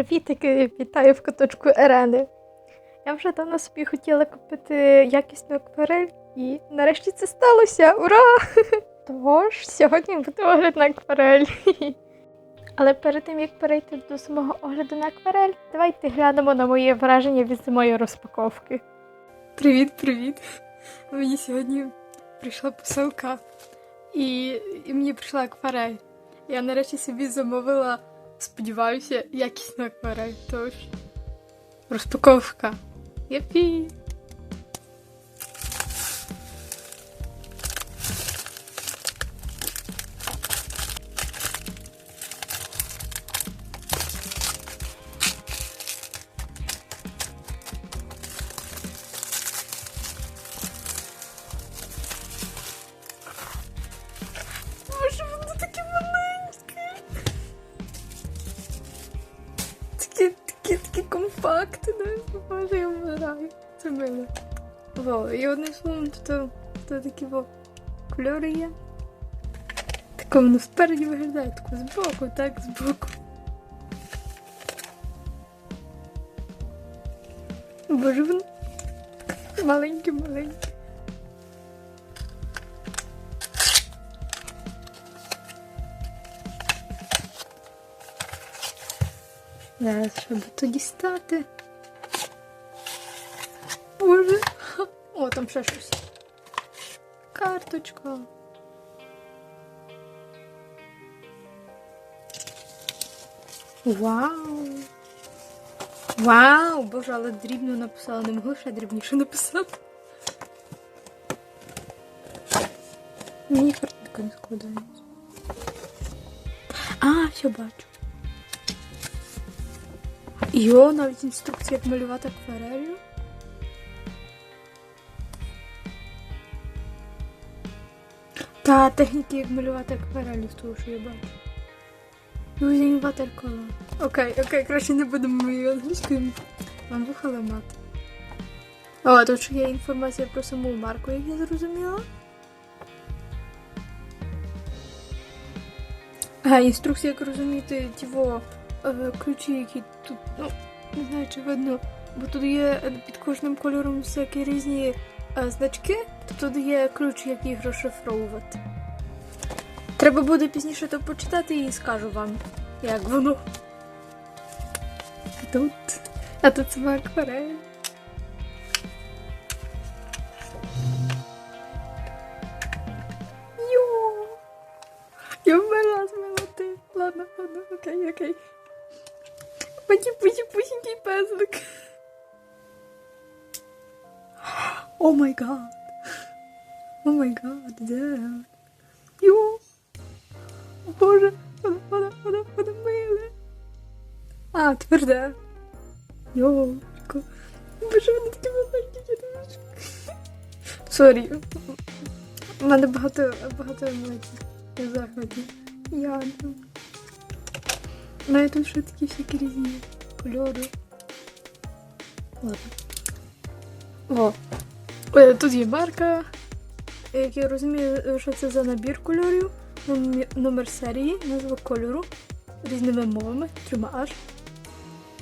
Привітики, вітаю в куточку Ерени. Я вже давно собі хотіла купити якісну акварель, і нарешті це сталося. Ура! Тож, сьогодні буде огляд на акварель. Але перед тим як перейти до самого огляду на акварель, давайте глянемо на моє враження від самої розпаковки. Привіт, привіт! Мені сьогодні прийшла посилка, і, і мені прийшла акварель. Я нарешті собі замовила, сподіваюся, якісна акварель. Тож розпаковка. Єпі! Таке, таке, таке компактне. Боже, я вмираю. Це мило. Во, і одним словом, тут, тут такі во кольори є. Так воно спереді виглядає, тако збоку, так, збоку. Боже, воно маленьке, Зараз, щоб то дістати. Боже. О, там ще щось. Карточка. Вау! Вау! Боже, але дрібно написала, не могла ще дрібніше написати. Мені картинка не складається. А, все бачу. Йо, навіть інструкція, як малювати акварелью. Та техніки, як малювати акварелью, з того, що я бачу. Using watercolor. Окей, окей, краще не будемо моєю англійською. Вам вихаламати. О, тут ще є інформація про саму марку, як я зрозуміла. А, інструкція, як розуміти, тіво е, ключі, які тут, ну, не знаю, чи видно, бо тут є е, під кожним кольором всякі різні е, значки, то тут є ключ, як їх розшифровувати. Треба буде пізніше то почитати і скажу вам, як воно. А тут. А тут сама акварель. Йо! Я вмерла з милоти. Ладно, ладно, окей, окей. Путі, путі, пусінький пезлик. О май гад. О май гад, де? Йо. О Боже, воно, воно, воно, воно миле. А, тверде. Йолко. Боже, воно таке маленьке, я не. Сорі. У мене багато, багато емоцій. Я захваті. Я. Ну, і тут ще такі всякі різні кольори. Ладно. О. Е, Тут є марка. Як я розумію, що це за набір кольорів. Номер серії, назва кольору. Різними мовами. Трьома аж.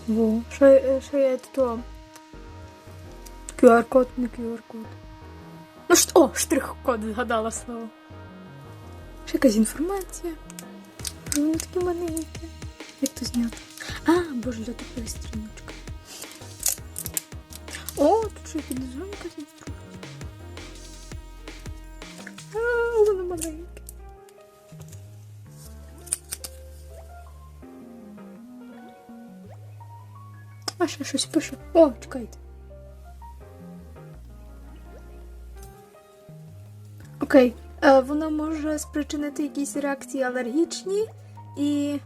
Во. Е, ще є то. QR-код, не QR-код. Ну що, о, штрих-код, згадала слово. Ще якась інформація. Вони такі маленькі. Як то зняти? А, боже, для такої стріночки. О, тут ще якась інструкція. А, воно маленьке. А ще щось пише. О, чекайте. Окей. Е, воно може спричинити якісь реакції алергічні і.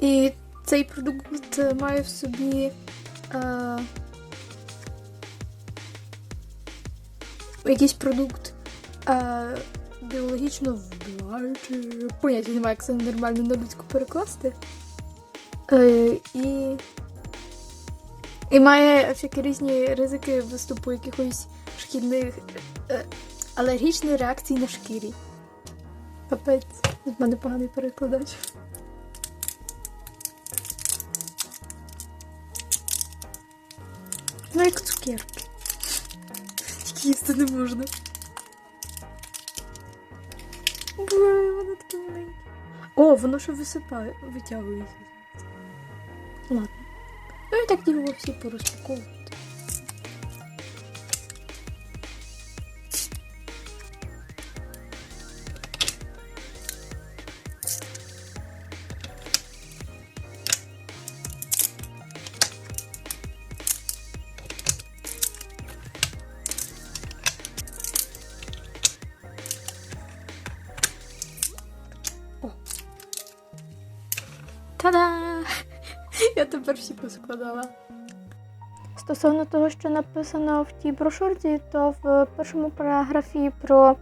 І цей продукт е, має в собі. Е, якийсь продукт е, біологічно вбиваючий. Поняття немає, як це нормально на людську перекласти. Е, і. І має всякі різні ризики виступу якихось шкідних е, алергічних реакцій на шкірі. Капець, в мене поганий перекладач. Ну як цукерки. Тільки їсти не можна. Боже, воно таке маленьке. О, воно ще висипає, витягується. Ладно. Ну і так його всі порозпаковувати. Тепер всі поскладала. Стосовно того, що написано в тій брошурці, то в першому параграфі про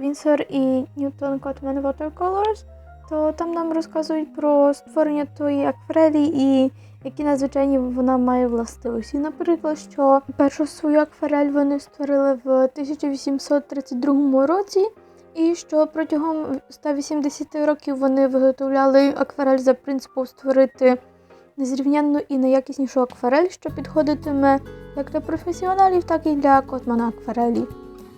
Вінсор і Ньютон Котмен Watercolors, то там нам розказують про створення тої акварелі і які надзвичайні вона має властивості. Наприклад, що першу свою акварель вони створили в 1832 році, і що протягом 180 років вони виготовляли акварель за принципом створити незрівнянну і найякіснішу акварель, що підходитиме як для професіоналів, так і для котмана акварелі.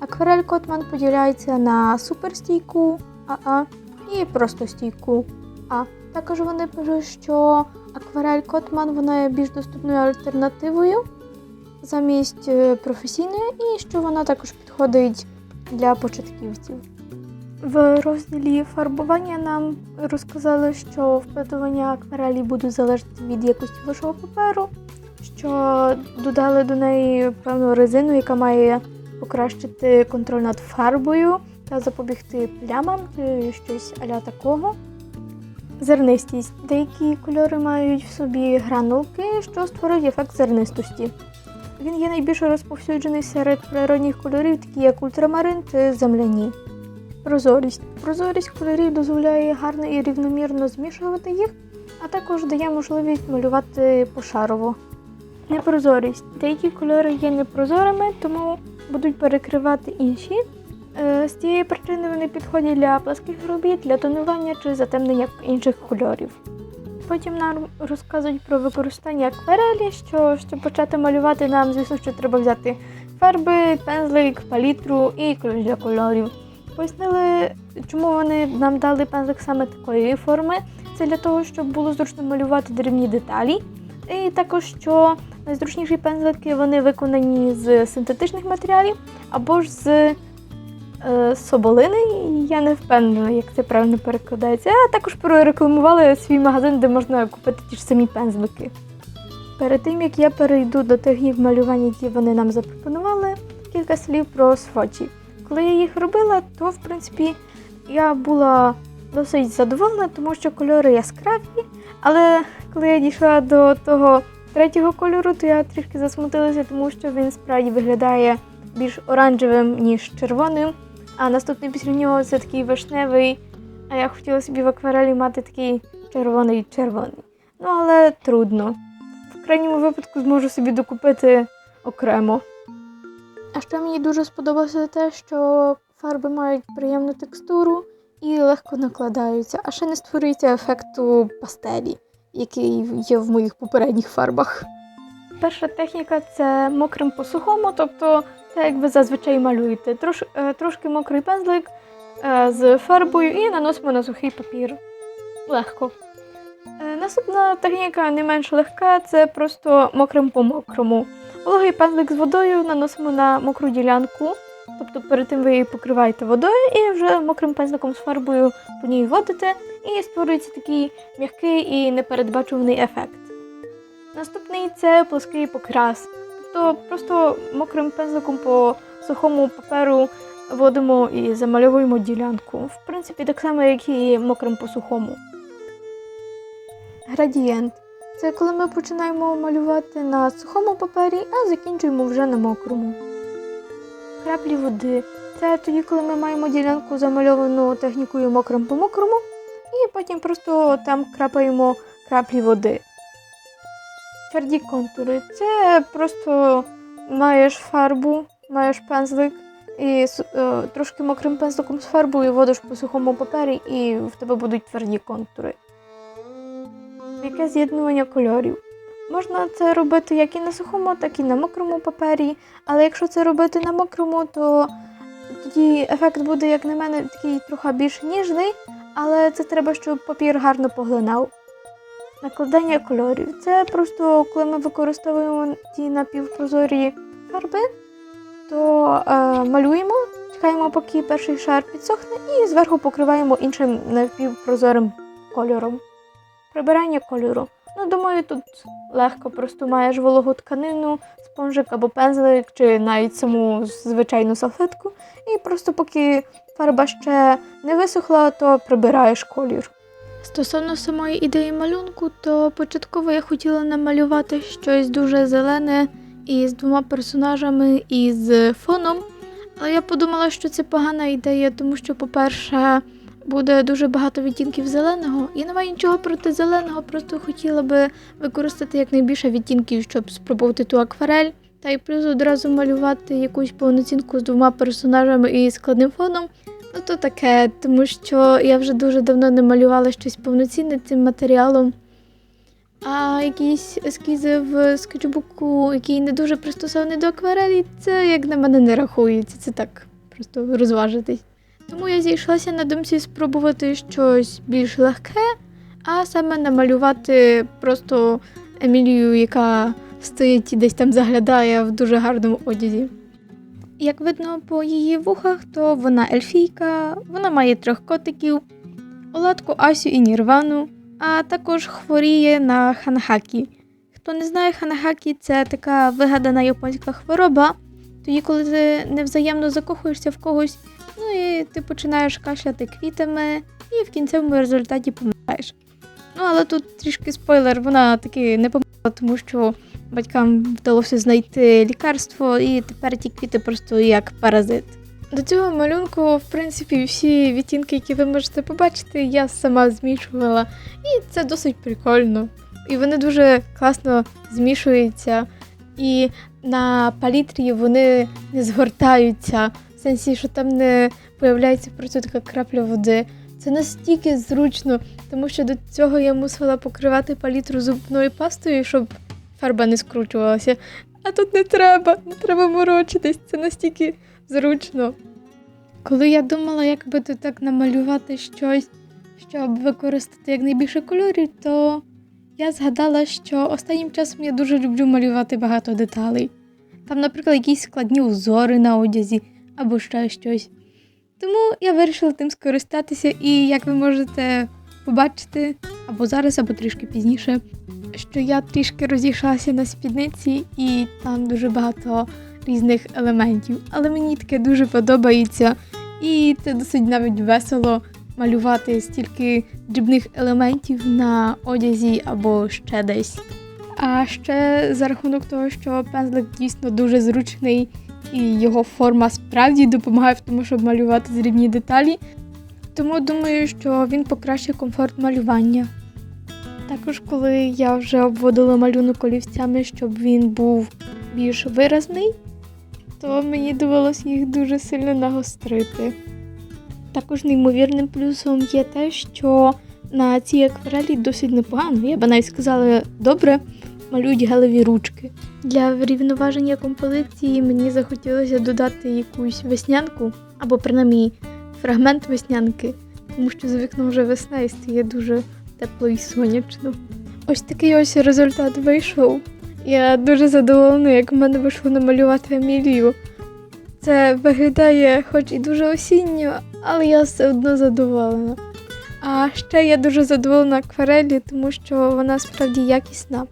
Акварель Котман поділяється на суперстійку АА і просто стійку А. Також вони пишуть, що акварель Котман вона є більш доступною альтернативою замість е, професійної, і що вона також підходить для початківців. В розділі фарбування нам розказали, що впитування акварелі буде залежати від якості вашого паперу, що додали до неї певну резину, яка має покращити контроль над фарбою та запобігти плямам чи щось аля такого. Зернистість. Деякі кольори мають в собі гранулки, що створюють ефект зернистості. Він є найбільш розповсюджений серед природних кольорів, такі як ультрамарин чи земляні. Прозорість. Прозорість кольорів дозволяє гарно і рівномірно змішувати їх, а також дає можливість малювати пошарово. Непрозорість. Деякі кольори є непрозорими, тому будуть перекривати інші. Е, З цієї причини вони підходять для пласких робіт, для тонування чи затемнення інших кольорів. Потім нам розказують про використання акварелі, що щоб почати малювати, нам, звісно, що треба взяти фарби, пензлик, палітру і ключ для кольорів. Пояснили, чому вони нам дали пензлик саме такої форми. Це для того, щоб було зручно малювати дрібні деталі. І також, що найзручніші пензлики вони виконані з синтетичних матеріалів або ж з е, соболини. Я не впевнена, як це правильно перекладається. А також прорекламували свій магазин, де можна купити ті ж самі пензлики. Перед тим як я перейду до технік малювання, які вони нам запропонували, кілька слів про свочі. Коли я їх робила, то в принципі я була досить задоволена, тому що кольори яскраві. Але коли я дійшла до того третього кольору, то я трішки засмутилася, тому що він справді виглядає більш оранжевим, ніж червоним. А наступний після нього це такий вишневий. А я хотіла собі в акварелі мати такий червоний-червоний. Ну, але трудно. В крайньому випадку зможу собі докупити окремо. А ще мені дуже сподобалося те, що фарби мають приємну текстуру і легко накладаються, а ще не створюється ефекту пастелі, який є в моїх попередніх фарбах. Перша техніка це мокрим по сухому, тобто це як ви зазвичай малюєте. Трош, е, трошки мокрий пензлик е, з фарбою і наносимо на сухий папір. Легко. Е, Наступна техніка не менш легка, це просто мокрим по мокрому. Вологий пензлик з водою наносимо на мокру ділянку, тобто перед тим ви її покриваєте водою і вже мокрим пензликом з фарбою по ній водите, і створюється такий м'який і непередбачуваний ефект. Наступний це плоский покрас. Тобто просто мокрим пензликом по сухому паперу водимо і замальовуємо ділянку. В принципі, так само, як і мокрим по сухому. Градієнт. Це коли ми починаємо малювати на сухому папері, а закінчуємо вже на мокрому. Краплі води. Це тоді, коли ми маємо ділянку замальовану технікою мокрим по мокрому, і потім просто там крапаємо краплі води. Тверді контури. Це просто маєш фарбу, маєш пензлик і е, трошки мокрим пензликом з фарбою водиш по сухому папері, і в тебе будуть тверді контури. Яке з'єднування кольорів? Можна це робити як і на сухому, так і на мокрому папері. Але якщо це робити на мокрому, то тоді ефект буде, як на мене, такий трохи більш ніжний, але це треба, щоб папір гарно поглинав. Накладання кольорів. Це просто коли ми використовуємо ті напівпрозорі фарби, то е, малюємо, чекаємо, поки перший шар підсохне, і зверху покриваємо іншим напівпрозорим кольором. Прибирання кольору. Ну, думаю, тут легко просто маєш вологу тканину, спонжик або пензлик, чи навіть саму звичайну салфетку. І просто поки фарба ще не висохла, то прибираєш колір. Стосовно самої ідеї малюнку, то початково я хотіла намалювати щось дуже зелене із двома персонажами і з фоном. Але я подумала, що це погана ідея, тому що, по-перше, буде дуже багато відтінків зеленого. І немає нічого проти зеленого, просто хотіла би використати якнайбільше відтінків, щоб спробувати ту акварель. Та й плюс одразу малювати якусь повноцінку з двома персонажами і складним фоном. Ну то таке, тому що я вже дуже давно не малювала щось повноцінне цим матеріалом. А якісь ескізи в скетчбуку, який не дуже пристосований до акварелі, це як на мене не рахується. Це так, просто розважитись. Тому я зійшлася на думці спробувати щось більш легке, а саме намалювати просто Емілію, яка стоїть і десь там заглядає в дуже гарному одязі. Як видно по її вухах, то вона ельфійка, вона має трьох котиків, Оладку, Асю і Нірвану, а також хворіє на ханахакі. Хто не знає, ханахакі це така вигадана японська хвороба, тоді, коли ти невзаємно закохуєшся в когось, ти починаєш кашляти квітами, і в кінцевому результаті помираєш. Ну, але тут трішки спойлер, вона таки не померла, тому що батькам вдалося знайти лікарство, і тепер ті квіти просто як паразит. До цього малюнку, в принципі, всі відтінки, які ви можете побачити, я сама змішувала, і це досить прикольно. І вони дуже класно змішуються, і на палітрі вони не згортаються, сенсі, що там не появляється просто така крапля води. Це настільки зручно, тому що до цього я мусила покривати палітру зубною пастою, щоб фарба не скручувалася. А тут не треба, не треба морочитись, це настільки зручно. Коли я думала, як би тут так намалювати щось, щоб використати якнайбільше кольорів, то я згадала, що останнім часом я дуже люблю малювати багато деталей. Там, наприклад, якісь складні узори на одязі або ще щось. Тому я вирішила тим скористатися, і як ви можете побачити, або зараз, або трішки пізніше, що я трішки розійшлася на спідниці, і там дуже багато різних елементів. Але мені таке дуже подобається, і це досить навіть весело малювати стільки дрібних елементів на одязі або ще десь. А ще за рахунок того, що пензлик дійсно дуже зручний і його форма справді допомагає в тому, щоб малювати дрібні деталі. Тому думаю, що він покращує комфорт малювання. Також, коли я вже обводила малюнок олівцями, щоб він був більш виразний, то мені довелося їх дуже сильно нагострити. Також неймовірним плюсом є те, що на цій акварелі досить непогано, я би навіть сказала добре, малюють гелеві ручки. Для врівноваження композиції мені захотілося додати якусь веснянку, або принаймні фрагмент веснянки, тому що за вікном вже весна і стає дуже тепло і сонячно. Ось такий ось результат вийшов. Я дуже задоволена, як в мене вийшло намалювати Емілію. Це виглядає хоч і дуже осінньо, але я все одно задоволена. А ще я дуже задоволена акварелі, тому що вона справді якісна.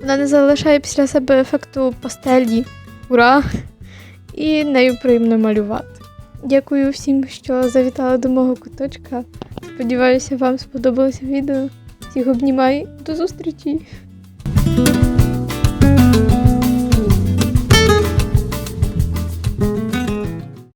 Вона не залишає після себе ефекту пастелі. Ура! І нею приємно малювати. Дякую всім, що завітали до мого куточка. Сподіваюся, вам сподобалося відео. Всіх обнімаю. До зустрічі!